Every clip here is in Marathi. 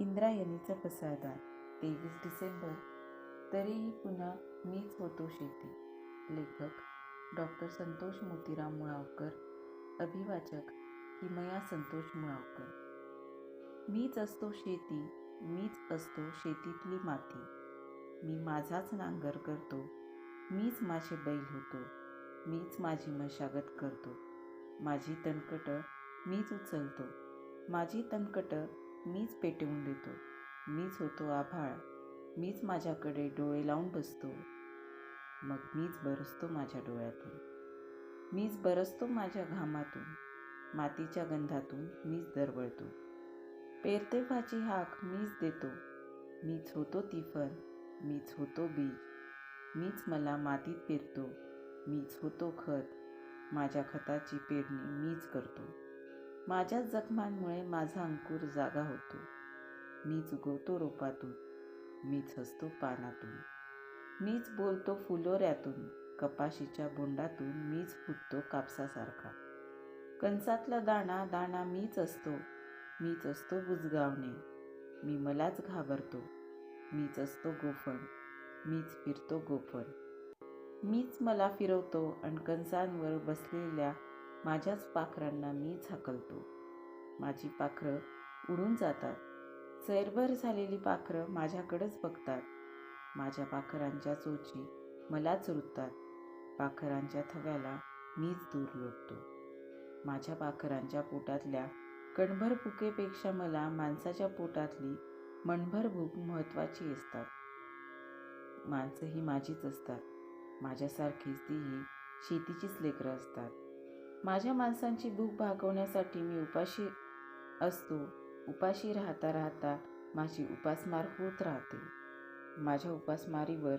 इंद्रायणीचं पसारदान तेवीस डिसेंबर. तरीही पुन्हा मीच होतो शेती. लेखक डॉक्टर संतोष मोतीराम मुळावकर. अभिवाचक हिमया संतोष मुळावकर. मीच असतो शेती मीच असतो शेतीतली माती. मी माझाच नांगर करतो मीच माझे बैल होतो मीच माझी मशागत करतो. माझी तणकटं मीच उचलतो माझी तणकटं मीच पेटवून देतो मीच होतो आभाळ मीच माझ्याकडे डोळे लावून बसतो. मग मीच बरसतो माझ्या डोळ्यातून मीच बरसतो माझ्या घामातून मातीच्या गंधातून मीच दरवळतो. पेरते भाजी हाक मीच देतो मीच होतो ती मीच होतो बीज मीच मला मातीत पेरतो मीच होतो खत माझ्या खताची पेरणी मीच करतो. माझ्याच जखमांमुळे माझा अंकुर जागा होतो. मीच उगवतो रोपातून. मीच हसतो पानातून. मीच बोलतो फुलोऱ्यातून. कपाशीच्या बोंडातून मीच फुटतो कापसासारखा. कंसातला दाणा दाणा मीच असतो. मीच असतो बुजगावणे. मी मलाच घाबरतो. मीच असतो गोफण. मीच फिरतो गोफण. मीच मला फिरवतो आणि कंसांवर बसलेल्या माझ्याच पाखरांना मीच झाकलतो. माझी पाखरं उडून जातात. सैरभर झालेली पाखरं माझ्याकडंच बघतात. माझ्या पाखरांच्या चोची मलाच रुततात पाखरांच्या थव्याला मीच दूर लोटतो. माझ्या पाखरांच्या पोटातल्या कणभर भुकेपेक्षा मला माणसाच्या पोटातली मणभर भूक महत्त्वाची असतात. माणसं ही माझीच असतात. माझ्यासारखीच तीही शेतीचीच लेकरं असतात. माझ्या माणसांची भूक भागवण्यासाठी मी उपाशी असतो. उपाशी राहता राहता माझी उपासमार होत राहते. माझ्या उपासमारीवर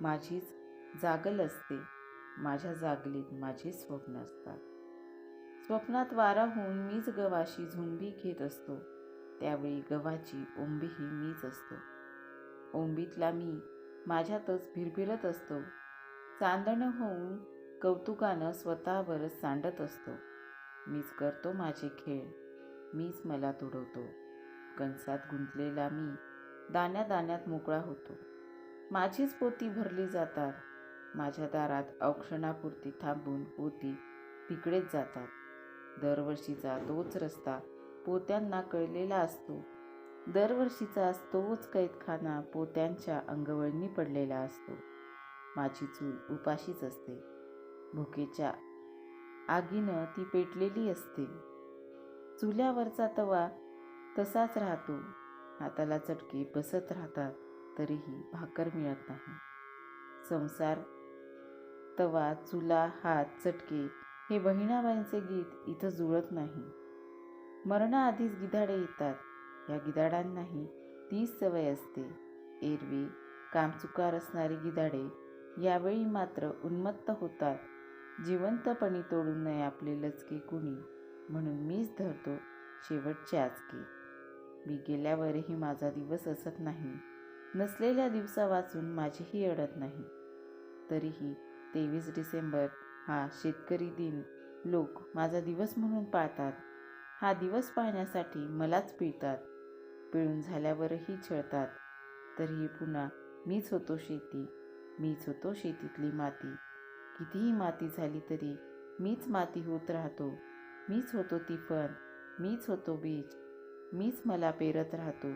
माझीच जागल असते. माझ्या जागलीत माझे स्वप्न असतात. स्वप्नात वारा होऊन मीच गवाशी झुंबी घेत असतो. त्यावेळी गव्हाची ओंबीही मीच असतो. ओंबीतला मी माझ्यातच भिरभिरत असतो. चांदणं होऊन कौतुकानं स्वतःवरच सांडत असतो. मीच करतो माझे खेळ. मीच मला तुडवतो. कंसात गुंतलेला मी दाण्या दाण्यात मोकळा होतो. माझीच पोती भरली जातात. माझ्या दारात औक्षणापुरती थांबून पोती तिकडेच जातात. दरवर्षीचा तोच रस्ता पोत्यांना कळलेला असतो. दरवर्षीचा तोच कैदखाना पोत्यांच्या अंगवळणी पडलेला असतो. माझी चूल उपाशीच असते. भुकेच्या आगीनं ती पेटलेली असते. चुल्यावरचा तवा तसाच राहतो. हाताला चटके बसत राहतात तरीही भाकर मिळत नाही. संसार तवा चुला हात चटके हे बहिणाबाईंचे गीत इथं जुळत नाही. मरणाआधीच गिधाडे येतात. या गिधाडांनाही तीच सवय असते. एरवी कामचुकार असणारी गिधाडे यावेळी मात्र उन्मत्त होतात. जिवंतपणी तोडू नये आपले लचके कुणी. म्हणून मीच धरतो शेवटचे आजके मी गेल्यावरही माझा दिवस असत नाही. नसलेल्या दिवसा वाचून माझीही अडत नाही. तरीही तेवीस डिसेंबर हा शेतकरी दिन. लोक माझा दिवस म्हणून पाळतात. हा दिवस पाळण्यासाठी मलाच पिळतात. पिळून झाल्यावरही छळतात. तरीही पुन्हा मीच होतो शेती. मीच होतो शेतीतली माती. कितीही माती झाली तरी मीच माती होत राहतो. मीच होतो ती फळ मीच होतो बीज मीच मला पेरत राहतो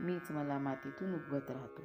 मीच मला मातीतून उगवत राहतो.